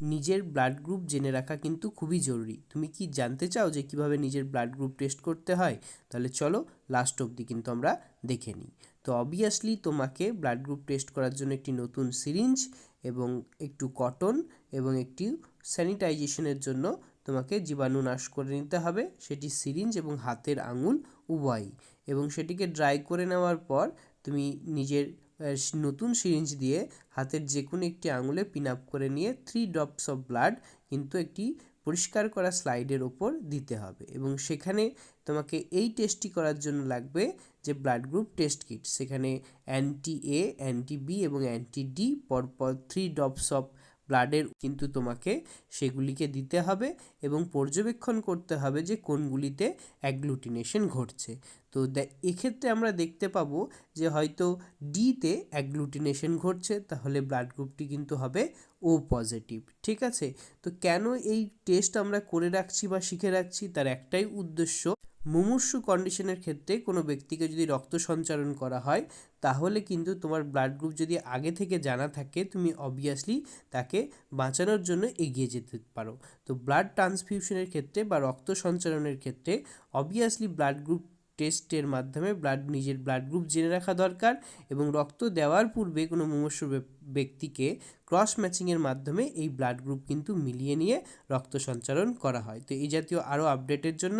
নিজের blood group জেনে রাখা কিন্তু খুবই জরুরি। তুমি কি জানতে চাও যে কীভাবে নিজের ব্লাড গ্রুপ টেস্ট করতে হয়? তাহলে চলো লাস্ট অবধি কিন্তু আমরা দেখে নিই। তো অবভিয়াসলি তোমাকে ব্লাড গ্রুপ টেস্ট করার জন্য একটি নতুন সিরিঞ্জ এবং একটু কটন এবং একটি স্যানিটাইজেশনের জন্য তোমাকে জীবাণু নাশ করে নিতে হবে। সেটি সিরিঞ্জ এবং হাতের আঙুল উভয়ই। এবং সেটিকে ড্রাই করে নেওয়ার পর তুমি নিজের নতুন সিরিঞ্জ দিয়ে হাতের যে কোনো একটি আঙুলে পিন আপ করে নিয়ে থ্রি ড্রপস অফ ব্লাড কিন্তু একটি পরিষ্কার করা স্লাইডের ওপর দিতে হবে। এবং সেখানে তোমাকে এই টেস্টটি করার জন্য লাগবে যে ব্লাড গ্রুপ টেস্ট কিট সেখানে অ্যান্টি এ অ্যান্টি বি এবং অ্যান্টি ডি পরপর থ্রি ড্রপস অফ ব্লাডের কিন্তু তোমাকে সেগুলিকে দিতে হবে এবং পর্যবেক্ষণ করতে হবে যে কোনগুলিতে অ্যাগ্লুটিনেশন ঘটছে। তো এক্ষেত্রে আমরা দেখতে পাবো যে হয়তো ডিতে অ্যাগ্লুটিনেশন ঘটছে, তাহলে ব্লাড গ্রুপটি কিন্তু হবে ও পজিটিভ, ঠিক আছে? তো কেন এই টেস্ট আমরা করে রাখছি বা শিখে রাখছি, তার একটাই উদ্দেশ্য মুমূর্ষু কন্ডিশনের ক্ষেত্রে কোনো ব্যক্তিকে যদি রক্ত সঞ্চারণ করা হয়, তাহলে কিন্তু তোমার ব্লাড গ্রুপ যদি আগে থেকে জানা থাকে, তুমি অবভিয়াসলি তাকে বাঁচানোর জন্য এগিয়ে যেতে পারো। তো ব্লাড ট্রান্সফিউশনের ক্ষেত্রে বা রক্ত সঞ্চালনের ক্ষেত্রে অবভিয়াসলি ব্লাড গ্রুপ টেস্টের মাধ্যমে ব্লাড নিজের ব্লাড গ্রুপ জেনে রাখা দরকার এবং রক্ত দেওয়ার পূর্বে কোনো মুমূর্ষু ব্যক্তিকে ক্রস ম্যাচিংয়ের মাধ্যমে এই ব্লাড গ্রুপ কিন্তু মিলিয়ে নিয়ে রক্ত সঞ্চালন করা হয়। তো এই জাতীয় আরও আপডেটের জন্য